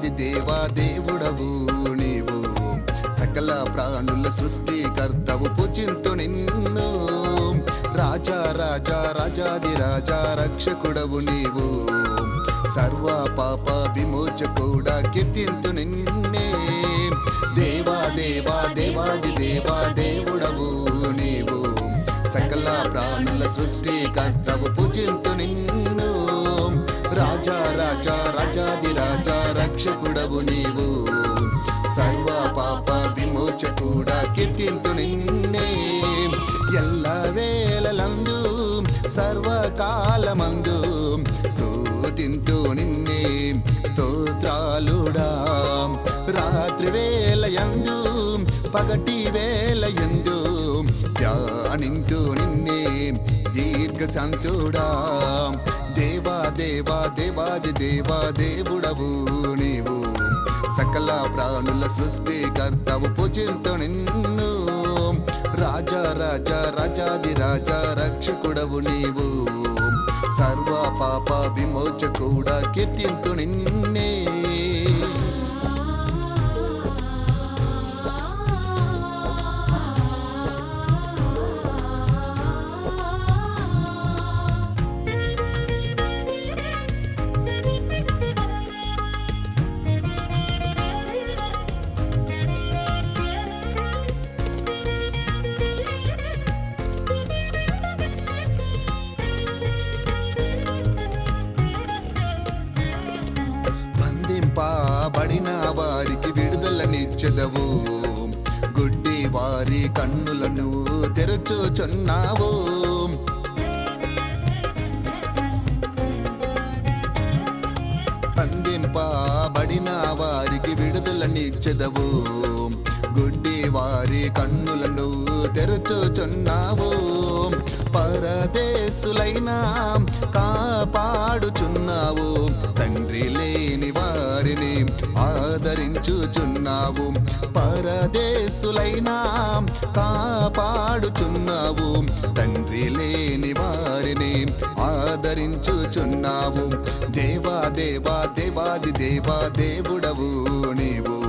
ఆది దేవా దేవుడవు నీవు. సకల ప్రాణుల సృష్టికర్తవు పూజింతు నిన్ను. రాజా రాజా రాజాది రాజా రక్షకుడవు నీవు. సర్వ పాప విమోచకుడా కీర్తింతు నిన్నే. దేవా దేవా దేవాది దేవా దేవుడవు నీవు. సకల ప్రాణుల సృష్టికర్తవు పూజింతు నిన్ను. రాజా రాజా రాజాది రాజా రక్షకుడవు నీవు. సర్వ పాప విమోచకుడా కీర్తింతు నిన్నే. ఎల్ల వేళలందు సర్వకాలమందు స్తోతింతు నిన్నే. స్తోత్రాలుడా రాత్రి వేళయందు పగటి వేళయందు ధ్యానింతు నిన్నే. దీర్ఘ సంతుడా దేవా దేవా దేవాది దేవా దేవుడవు నీవు. సకల ప్రాణుల సృష్టి కర్తవు పూజింతు నిన్ను. రాజా రాజా రాజాది రాజా రక్షకుడవు నీవు. సర్వ పాప విమోచ కూడా కీర్తింతు నిన్నే. విడుదలనిచ్చెదవు గుడ్డి వారి కన్నులను తెరుచుచున్నావు అందింపబడిన వారికి విడుదలనిచ్చెదవు. గుడ్డి వారి కన్నులను తెరచుచున్నావు పరదేశులైన కాపాడుచున్నావు తండ్రి లేని వారిని ఆదరించుచున్నావు. పరదేశులైన కాపాడుచున్నావు. తండ్రి లేని వారిని ఆదరించుచున్నావు. దేవా దేవా దేవాది దేవా దేవుడవు నీవు.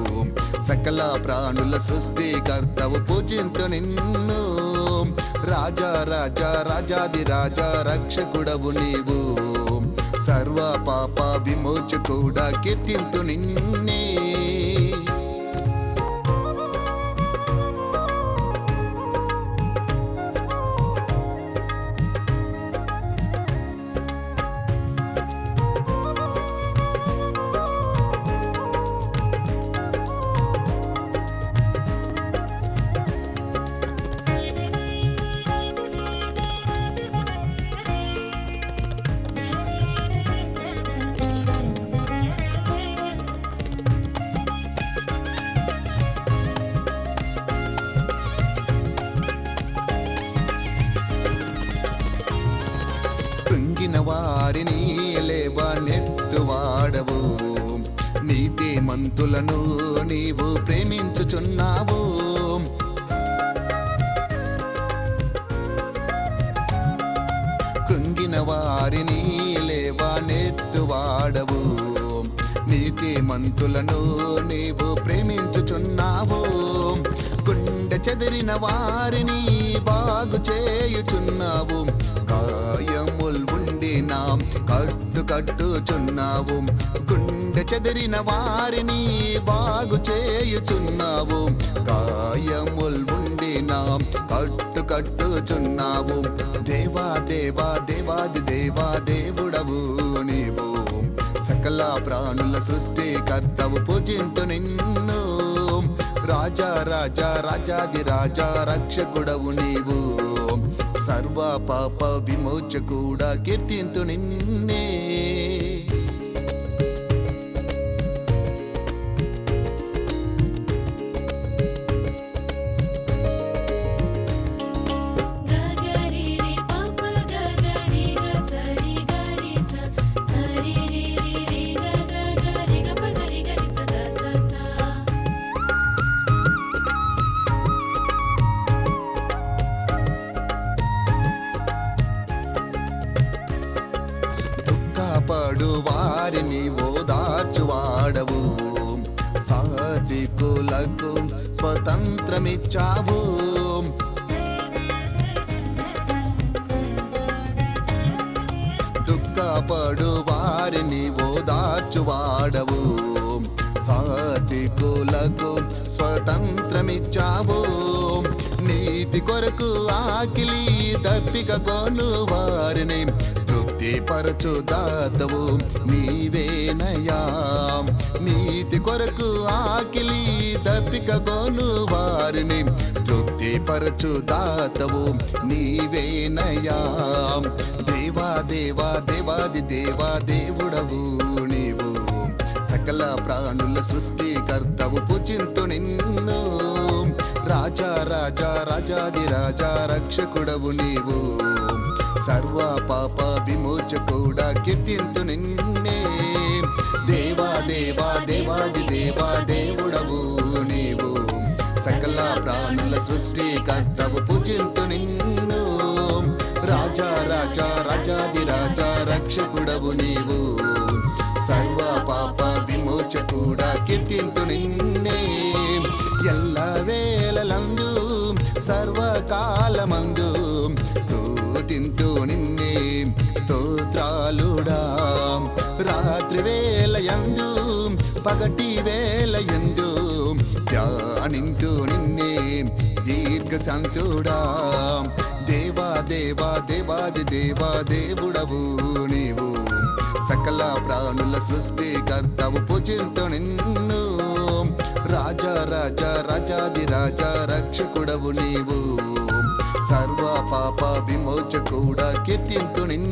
సకల ప్రాణుల సృష్టికర్తవు పూజింతు నిన్ను. రాజా రాజా రాజాది రాజా రక్షకుడవు నీవు. సర్వ పాప విమోచకుడా కీర్తింతు నిన్నే. మంతులను నీవు ప్రేమించుచున్నావు. కృంగిన వారిని లేవనెత్తువాడవు నీతి మంతులను నీవు ప్రేమించుచున్నావు. గుండె చెదిరిన వారిని బాగు చేయుచున్నావు. గాయముల్ ఉండినా కట్టు కట్టుచున్నావు గుండె గుండె చెదిరిన వారిని బాగు చేయుచున్నావు. గాయముల్ ఉండిన కట్టు కట్టుచున్నావు. దేవా దేవా దేవాది దేవా దేవుడవు నీవు. సకల ప్రాణుల సృష్టి కర్తవు పూజింతు నిన్ను. రాజా రాజా రాజాది రాజా రక్షకుడవు నీవు. సర్వ పాప విమోచ కూడా కీర్తింతు నిన్నే. వారిని ఓదార్చువాడవు. సాత్వికులకు స్వతంత్రమిచ్చావు. దుఃఖపడు వారిని ఓదార్చువాడవు. సాత్వికులకు స్వతంత్రమిచ్చావు. నీతి కొరకు ఆకిలి దప్పిక కొను వారిని తృప్తిపరచు దాతవు నీవేనయా నీతి కొరకు ఆకిలి దప్పికగోను వారిని తృప్తిపరచు దాతవు నీవేనయా దేవా దేవా దేవాది దేవా దేవుడవు నీవు. సకల ప్రాణుల సృష్టికర్తవు పూజింతు నిన్ను. రాజా రాజా రాజాది రాజా రక్షకుడవు నీవు. సర్వ పాప విమోచకుడా కీర్తింతు నిన్నే. దేవా దేవా దేవాది దేవా దేవుడవు నీవు. సకల ప్రాణుల సృష్టి కర్తవు పూజింతు నిన్ను. రాజా రాజా రాజాది రాజా రక్షకుడవు నీవు. సర్వ పాప విమోచకుడా కీర్తింతు నిన్నే. ఎల్ల వేళలందు సర్వకాలమందు పగటి వేళయందు ధ్యానింతు నిన్నే దీర్ఘ సంతుడా. దేవా దేవా దేవాది దేవా దేవుడవు నీవు. సకల ప్రాణుల సృష్టి కర్తవు పూజింతు నిన్ను. రాజా రాజా రాజాది రాజా రక్షకుడవు నీవు. సర్వ పాప విమోచ కూడా కీర్తింతు నిన్ను.